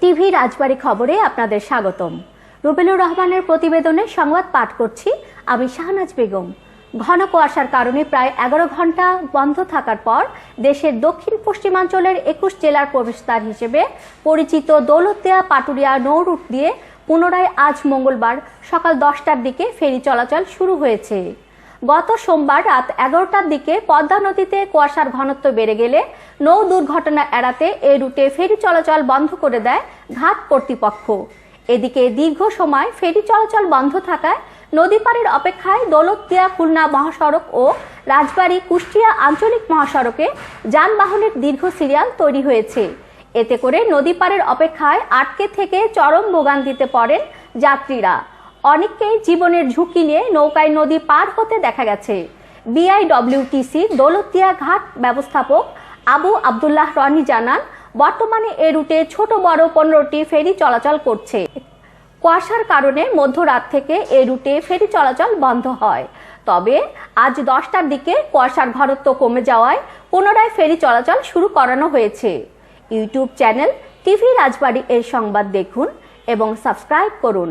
TV রাজবাড়ী খবরে আপনাদের স্বাগতম। রুবেলুর রহমানের প্রতিবেদনে সংবাদ পাঠ করছি আমি শাহনাজ বেগম। ঘন কুয়াশার কারণে প্রায় এগারো ঘণ্টা বন্ধ থাকার পর দেশের দক্ষিণ পশ্চিমাঞ্চলের একুশ জেলার প্রবেশদ্বার হিসেবে পরিচিত দৌলতদিয়া পাটুরিয়া নৌরুট দিয়ে পুনরায় আজ মঙ্গলবার সকাল দশটার দিকে ফেরি চলাচল শুরু হয়েছে। গত সোমবার রাত এগারোটার দিকে পদ্মা নদীতে কুয়াশার ঘনত্ব বেড়ে গেলে নৌ দুর্ঘটনা এড়াতে এ রুটে ফেরি চলাচল বন্ধ করে দেয় ঘাট কর্তৃপক্ষ। এদিকে দীর্ঘ সময় ফেরি চলাচল বন্ধ থাকায় নদী পাড়ের অপেক্ষায় দৌলতদিয়া, খুলনা মহাসড়ক ও রাজবাড়ী কুষ্টিয়া আঞ্চলিক মহাসড়কে যানবাহনের দীর্ঘ সিরিয়াল তৈরি হয়েছে। এতে করে নদী পাড়ের অপেক্ষায় আটকে থেকে চরম ভোগান্তিতে পড়েন যাত্রীরা। অনেককেই জীবনের ঝুঁকি নিয়ে নৌকায় নদী পার হতে দেখা গেছে। বিআইডব্লিউটিসি দৌলতিয়া ঘাট ব্যবস্থাপক আবু আবদুল্লাহ রনি জানান, বর্তমানে এ রুটে ছোট, বড় পনেরোটি ফেরি চলাচল করছে। কুয়াশার কারণে মধ্যরাত থেকে এ রুটে ফেরি চলাচল বন্ধ হয়। তবে আজ দশটার দিকে কুয়াশার ঘনত্ব কমে যাওয়ায় পুনরায় ফেরি চলাচল শুরু করানো হয়েছে। ইউটিউব চ্যানেল টিভি রাজবাড়ি এর সংবাদ দেখুন এবং সাবস্ক্রাইব করুন।